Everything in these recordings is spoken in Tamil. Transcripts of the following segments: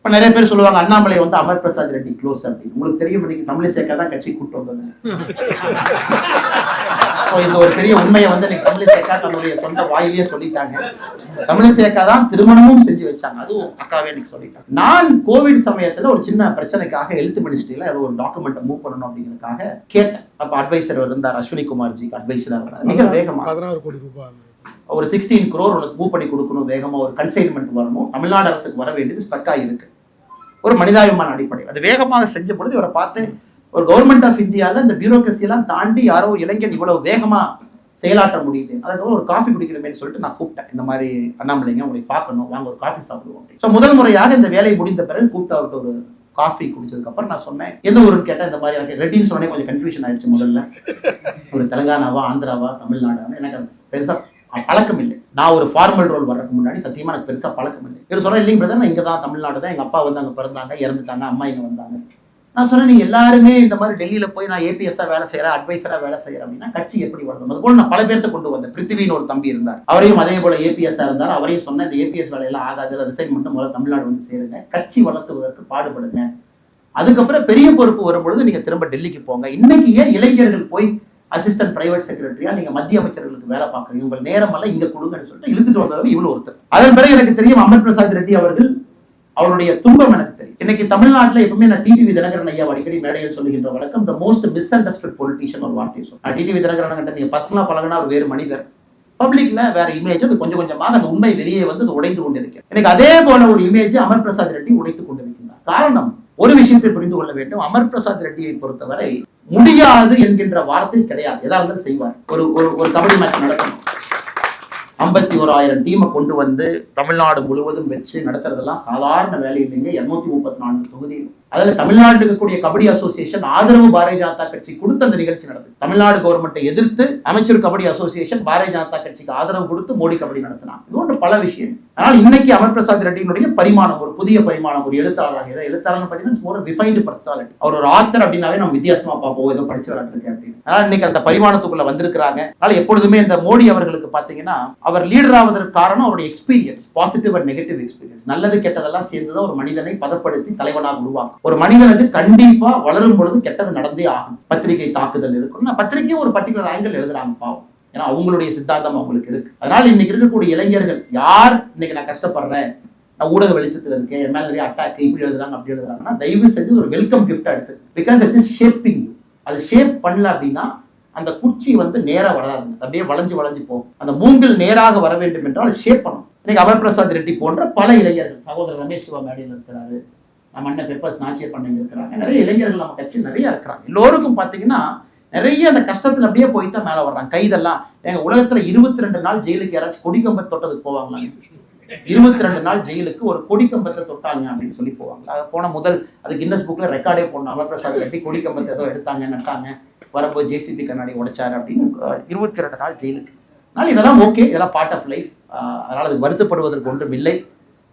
இப்ப நிறைய பேர் சொல்லுவாங்க அண்ணாமலை வந்து அமர் பிரசாத் ரெட்டி க்ளோஸ் அப்படின்னு. உங்களுக்கு தெரியும் இன்னைக்கு தமிழிசேக்கா தான் கட்சி கூட்டு வந்தது. So, இந்த ஒரு பெரிய உண்மையை வந்து இன்னைக்கு தமிழிசேக்கா தன்னுடைய சொந்த வாயிலேயே சொல்லிட்டாங்க. தமிழிசேக்கா தான் திருமணமும் செஞ்சு வச்சாங்க. அதுவும் அக்காவே இன்னைக்கு சொல்லிட்டாங்க. நான் கோவிட் சமயத்துல ஒரு சின்ன பிரச்சனைக்காக ஹெல்த் மினிஸ்ட்ரியில ஒரு டாக்குமெண்ட் மூவ் பண்ணணும் அப்படிங்கிறதுக்காக கேட்டேன். அப்ப அட்வைசர் இருந்தார் அஸ்வினி குமார்ஜிக்கு அட்வைசரா இருந்தார். மிக வேகமா. பதினாறு கோடி ரூபாய் ஒரு சிக்ஸ்டீன் குரோர் உனக்கு மூவ் பண்ணி கொடுக்கணும் வேகமா ஒரு கன்சைன்மெண்ட் வரணும். தமிழ்நாடு அரசுக்கு வர வேண்டியது ஸ்ட்ரக் ஆகியிருக்கு ஒரு மனிதாபிமான அடிப்படையில் அது வேகமாக செஞ்ச பொழுது இவரை பார்த்து ஒரு கவர்மெண்ட் ஆஃப் இந்தியாவில் இந்த பியூரோக்ரஸியெல்லாம் தாண்டி யாரோ இளைஞர் இளைஞன் இவ்வளவு வேகமா செயலாற்ற முடியுது. அதுக்கப்புறம் ஒரு காஃபி குடிக்கணுமேன்னு சொல்லிட்டு நான் கூப்பிட்டேன். இந்த மாதிரி அண்ணாமலைங்க உங்களை பார்க்கணும். வாங்க ஒரு காஃபி சாப்பிடுவோம் ஸோ முதல் முறையாக இந்த வேலை முடிந்த பிறகு கூப்பிட்டு அவர்கிட்ட ஒரு காஃபி குடிச்சதுக்கப்புறம் நான் சொன்னேன் எந்த ஊருன்னு கேட்டேன் இந்த மாதிரி எனக்கு ரெட்டின்னு சொன்னே கொஞ்சம் கன்ஃபியூஷன் ஆயிடுச்சு முதல்ல. ஒரு தெலுங்கானாவா ஆந்திராவா தமிழ்நாடான்னு எனக்கு அது பெருசா பழக்கம் இல்லை நான் ஒரு ஃபார்மல் ரோல் வர்றதுக்கு முன்னாடி சத்தியமா எனக்கு பெருசா பழக்கம் இல்லை இவர் சொன்னா இல்லைங்க பிரதர் நான் இங்க தான் தமிழ்நாடு தான். எங்க அப்பா வந்து அங்க பிறந்தாங்க இறந்துட்டாங்க அம்மா இங்க வந்தாங்க. நான் சொன்னேன் நீங்க எல்லாருமே இந்த மாதிரி டெல்லியில போய் நான் ஏபிஎஸ்ஸா வேலை செய்யறேன் அட்வைசரா வேலை செய்யறேன் அப்படின்னா கட்சி எப்படி வளரும்? அது போல நான் பல பேர்த்த கொண்டு வந்தேன். பிருத்திவின்னு ஒரு தம்பி இருந்தார். அவரையும் அதே போல ஏபிஎஸ்ஸா இருந்தார். அவரையும் சொன்னேன் இந்த ஏபிஎஸ் வேலையெல்லாம் ஆகாது. ரிசைன் மட்டும் முதல்ல தமிழ்நாடு வந்து சேருங்க. கட்சி வளர்த்துவதற்கு பாடுபடுங்க. அதுக்கப்புறம் பெரிய பொறுப்பு வரும்பொழுது நீங்க திரும்ப டெல்லிக்கு போங்க. இன்னைக்கு ஏன் இளைஞர்கள் போய் அசிஸ்டன்ட் பிரைவேட் செக்ரட்டரியா நீங்க மத்திய அமைச்சர்களுக்கு வேலை பார்க்குறீங்க. உங்கள் நேரம் எல்லாம் இங்க கொடுங்கன்னு சொல்லிட்டு இழுத்துட்டு வந்தது இவ்வளவு ஒருத்தர். அதன் பிறகு எனக்கு தெரியும் அமர் பிரசாத் ரெட்டி அவர்கள் அவருடைய துன்பம் எனக்கு தெரியும். இன்னைக்கு தமிழ்நாட்டில் எப்பவுமே நான் டிடிவி தினகரன் ஐயா அடிக்கடி மேடையில் சொல்லுகின்ற வழக்கம் the most misunderstood politician ஒரு வார்த்தையை சொல்லும் நான் டிடிவி தினகரன் கிட்ட நீங்க பர்சனலா பழகினா ஒரு வேறு மனிதர். பப்ளிக்ல வேற இமேஜ் அது கொஞ்சம் கொஞ்சமாக அந்த உண்மை வெளியே வந்து அது உடைந்து கொண்டிருக்கிறது. எனக்கு அதே போல ஒரு இமேஜ் அமர் பிரசாத் ரெட்டி உடைத்துக் கொண்டிருக்கிறார் காரணம் ஒரு விஷயத்தை புரிந்து கொள்ள வேண்டும். அமர் பிரசாத் ரெட்டியை பொறுத்தவரை முடியாது என்கின்ற வார்த்தை கிடையாது. எதா இருந்தாலும் செய்வார். ஒரு ஒரு ஒரு கபடி மேட்ச் நடக்கணும். ஐம்பத்தி ஓராயிரம் டீமை கொண்டு வந்து தமிழ்நாடு முழுவதும் வச்சு நடத்துறதெல்லாம் சாதாரண வேலை இல்லைங்க. இருநூத்தி முப்பத்தி நான்கு தொகுதியில் அதில் தமிழ்நாட்டில் இருக்கக்கூடிய கபடி அசோசியேஷன் ஆதரவு பாரதிய ஜனதா கட்சி கொடுத்து அந்த நிகழ்ச்சி நடந்தது. தமிழ்நாடு கவர்மெண்ட்டை எதிர்த்து அமைச்சர் கபடி அசோசியேஷன் பாரதிய ஜனதா கட்சிக்கு ஆதரவு கொடுத்து மோடி கபடி நடத்தினாங்க இது ஒன்று பல விஷயம் ஆனால் இன்னைக்கு அமர் பிரசாத் ரெட்டியினுடைய பரிமாணம் ஒரு புதிய பரிமாணம் ஒரு எழுத்தாளராக எழுத்தாளர் பார்த்தீங்கன்னா ஒரு ரிஃபைன்டு பர்சனாலிட்டி அவர் ஒரு ஆத்தர் அப்படின்னாவே நம்ம வித்தியாசமா பார்ப்போம். ஏதோ படிச்சு விளையாட்டுருக்கேன் அப்படின்னு. அதனால இன்னைக்கு அந்த பரிமாணத்துக்குள்ள வந்திருக்கிறாங்க. அதனால எப்பொழுதுமே இந்த மோடி அவர்களுக்கு பாத்தீங்கன்னா அவர் லீடர் ஆவதற்கு காரணம் அவருடைய experience positive and negative experience நல்லது கெட்டதெல்லாம் சேர்ந்துதான் ஒரு மனிதனை பதப்படுத்தி தலைவனாக உருவாக்கும் ஒரு மனிதனுக்கு கண்டிப்பா வளரும் பொழுது கெட்டது நடந்தே ஆகும் பத்திரிகை தாக்குதல் இருக்கும் பத்திரிகையும் ஒரு பர்டிகுலர் ஆங்கிள் எழுதுறாங்க பாவம். ஏன்னா அவங்களுடைய சித்தாந்தம் அவங்களுக்கு இருக்கு. அதனால இன்னைக்கு இருக்கக்கூடிய இளைஞர்கள் யார் இன்னைக்கு நான் கஷ்டப்படுறேன்? நான் ஊடக வெளிச்சத்துல இருக்கேன் என் மேல நிறைய அட்டாக் இப்படி எழுதுறாங்க அப்படி எழுதுறாங்கன்னா தயவு செஞ்சு ஒரு வெல்கம் கிஃப்ட் எடுத்து. பிகாஸ் இட் இஸ் ஷேப்பிங் அது ஷேப் பண்ணல அப்படின்னா அந்த குச்சி வந்து நேராக வளராதுங்க அப்படியே வளைஞ்சு வளைஞ்சு போகும். அந்த மூங்கில் நேராக வர வேண்டும் என்றால் ஷேப் பண்ணும் இன்னைக்கு அமர் பிரசாத் ரெட்டி போன்ற பல இளைஞர்கள் சகோதரர் ரமேஷ் சிவா மேடையில் இருக்கிறாரு. நம்ம அண்ணன் பெப்பர்ஸ் நாச்சியர் பண்ணி இருக்கிறாங்க. நிறைய இளைஞர்கள் நம்ம கட்சி நிறைய இருக்கிறாங்க. எல்லோருக்கும் பார்த்தீங்கன்னா நிறைய அந்த கஷ்டத்துல அப்படியே போய் தான் மேலே வர்றாங்க. கைதெல்லாம் எங்க உலகத்துல இருபத்தி ரெண்டு நாள் ஜெயிலுக்கு யாராச்சும் கொடிக்கம்பத்தை தொட்டதுக்கு போவாங்களா? இருபத்தி ரெண்டு நாள் ஜெயிலுக்கு ஒரு கொடிக்கம்பத்தை தொட்டாங்க அப்படின்னு சொல்லி போவாங்க. அது போன முதல் அது கின்னஸ் புக்ல ரெக்கார்டே போடணும். அமர்பிரசாத் ரெட்டி கொடிக்கம்பத்தை ஏதோ எடுத்தாங்க நட்டாங்க வரும்போது ஜேசிபி கண்ணாடி உடைச்சாரு அப்படின்னு இருபத்தி ரெண்டு நாள் ஜெயிலுக்கு. அதனால இதெல்லாம் ஓகே இதெல்லாம் பார்ட் ஆஃப் லைஃப் அதனால அதுக்கு வருத்தப்படுவதற்கு ஒன்றும் இல்லை.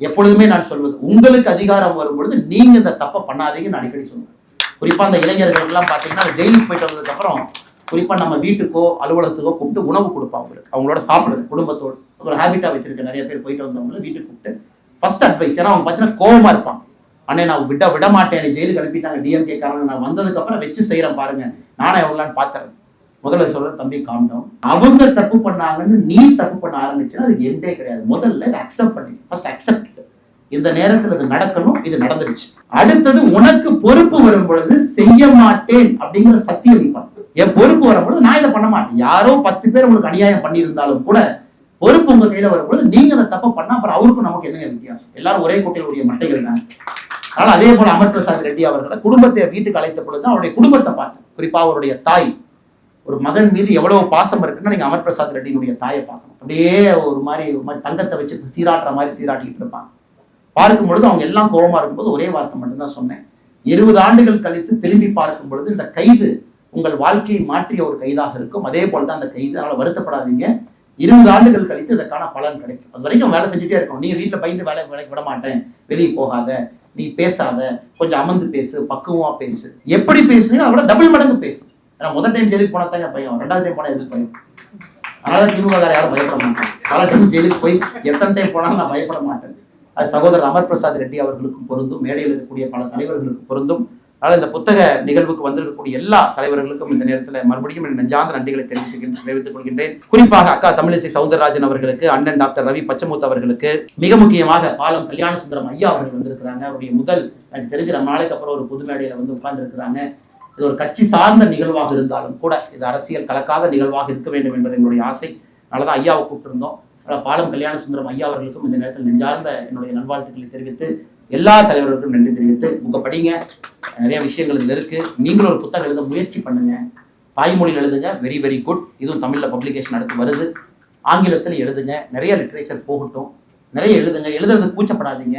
எப்பொழுதுமே நான் சொல்வது உங்களுக்கு அதிகாரம் வரும்பொழுது நீங்க இந்த தப்பை பண்ணாதீங்கன்னு அடிக்கடி சொல்லுவேன். குறிப்பா அந்த இளைஞர்கள் எல்லாம் பாத்தீங்கன்னா ஜெயிலுக்கு போயிட்டு வந்ததுக்கு அப்புறம் குறிப்பா நம்ம வீட்டுக்கோ அலுவலகத்துக்கோ கூப்பிட்டு உணவு கொடுப்போம் அவங்களுக்கு. அவங்களோட சாப்பிடுறது. குடும்பத்தோடு. ஒரு ஹேபிட்டா வச்சிருக்க நிறைய பேர் போயிட்டு வந்தவங்களை வீட்டுக்கு கூப்பிட்டு ஃபர்ஸ்ட் அட்வைஸ் ஏன்னா அவங்க பார்த்தீங்கன்னா கோவமா இருப்பான் அண்ணே நான் விட விட மாட்டேன். ஜெயிலுக்கு அனுப்பிட்டாங்க. டிஎம்கே காரங்க நான் வந்ததுக்கு அப்புறம் வச்சு செய்யறேன் பாருங்க. நானே எவ்வளோன்னு பாத்துறேன். முதல்ல சொல்றது தம்பி டவுன் அவங்க தப்பு பண்ணாங்கன்னு நீ தப்பு பண்ண ஆரம்பிச்சுன்னா அதுக்கு எண்டே கிடையாது. முதல்ல இதை அக்செப்ட் பண்ணி. ஃபர்ஸ்ட் அக்செப்ட் இந்த நேரத்துல இது நடக்கணும். இது நடந்துருச்சு. அடுத்தது உனக்கு பொறுப்பு வரும் பொழுது செய்ய மாட்டேன் அப்படிங்கிற சத்தியம் நீ என் பொறுப்பு வரும்பொழுது நான் இதை பண்ண மாட்டேன். யாரோ பத்து பேர் உங்களுக்கு அநியாயம் பண்ணியிருந்தாலும் கூட பொறுப்பு உங்க கையில வரும்பொழுது நீங்க அந்த தப்பை பண்ணா அப்புறம் அவருக்கும் நமக்கு என்னங்க வித்தியாசம்? எல்லாரும் ஒரே கோட்டையில் உரிய மட்டைகள் தான். அதனால அதே போல அமர் பிரசாத் ரெட்டி அவர்களை குடும்பத்தை வீட்டுக்கு அழைத்த பொழுது அவருடைய குடும்பத்தை பார்த்தேன் குறிப்பா அவருடைய தாய். ஒரு மகன் மீது எவ்வளவு பாசம் இருக்குன்னு நீங்க அமர் பிரசாத் ரெட்டியினுடைய தாயை பார்க்கணும். அப்படியே ஒரு மாதிரி ஒரு மாதிரி தங்கத்தை வச்சு சீராட்டுற மாதிரி சீராட்டிக்கிட்டு இருப்பாங்க. பார்க்கும் பொழுது அவங்க எல்லாம் கோபமா இருக்கும்போது ஒரே வார்த்தை மட்டும்தான் சொன்னேன். இருபது ஆண்டுகள் கழித்து திரும்பி பார்க்கும் பொழுது இந்த கைது உங்கள் வாழ்க்கையை மாற்றிய ஒரு கைதாக இருக்கும். அதே போலதான் அந்த கைது அதனால வருத்தப்படாதீங்க. இருபது ஆண்டுகள் கழித்து இதற்கான பலன் கிடைக்கும். அது வரைக்கும் வேலை செஞ்சுட்டே இருக்கணும். நீங்க வீட்டுல பயந்து வேலை வேலைக்கு விட மாட்டேன். வெளியே போகாத. நீ பேசாத. கொஞ்சம் அமர்ந்து பேசு. பக்குவமா பேசு. எப்படி பேசுனீங்கன்னா அதை டபுள் மடங்கு பேசு. ஏன்னா முதல் டைம் ஜெயிலுக்கு போனா தான் என் ரெண்டாவது டைம் போனா எதுக்கு பயம்? அதனால திமுக யாரும் பயப்பட மாட்டேன் பல டைம் ஜெயிலுக்கு போய் எத்தனை டைம் போனாலும் நான் பயப்பட மாட்டேன். அது சகோதரர் அமர் பிரசாத் ரெட்டி அவர்களுக்கும் பொருந்தும் மேடையில் இருக்கக்கூடிய பல தலைவர்களுக்கு பொருந்தும். அதனால் இந்த புத்தக நிகழ்வுக்கு வந்திருக்கக்கூடிய எல்லா தலைவர்களுக்கும் இந்த நேரத்தில் மறுபடியும் என் நெஞ்சார்ந்த நன்றிகளை தெரிவித்துக்கின்ற தெரிவித்துக் கொள்கின்றேன். குறிப்பாக அக்கா தமிழிசை சவுந்தரராஜன் அவர்களுக்கு அண்ணன் டாக்டர் ரவி பச்சமுத்து அவர்களுக்கு மிக முக்கியமாக பாலம் கல்யாண சுந்தரம் ஐயா அவர்கள் வந்திருக்கிறாங்க. அவருடைய முதல் எனக்கு தெரிஞ்ச ரொம்ப நாளைக்கு அப்புறம் ஒரு புது மேடையில் வந்து உட்கார்ந்துருக்கிறாங்க. இது ஒரு கட்சி சார்ந்த நிகழ்வாக இருந்தாலும் கூட இது அரசியல் கலக்காத நிகழ்வாக இருக்க வேண்டும் என்பது என்னுடைய ஆசை. அதனால தான் ஐயாவை கூப்பிட்டுருந்தோம். பாலம் கல்யாண சுந்தரம் ஐயா அவர்களுக்கும் இந்த நேரத்தில் நெஞ்சார்ந்த என்னுடைய நல்வாழ்த்துக்களை தெரிவித்து எல்லா தலைவர்களுக்கும் நன்றி தெரிவித்து உங்கள் படிங்க. நிறைய விஷயங்கள் இதில் இருக்கு. நீங்களும் ஒரு புத்தகம் எழுத முயற்சி பண்ணுங்க. தாய்மொழியில் எழுதுங்க. வெரி வெரி குட் இதுவும் தமிழில் பப்ளிகேஷன் அடுத்து வருது. ஆங்கிலத்தில் எழுதுங்க. நிறைய லிட்ரேச்சர் போகட்டும். நிறைய எழுதுங்க. எழுதுறது கூச்சப்படாதீங்க.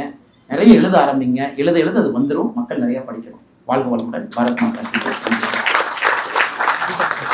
நிறைய எழுத ஆரம்பிங்க. எழுத எழுத அது வந்துடும் மக்கள் நிறைய படிக்கணும். வாழ்க வளமுடன். பாரத் மாதா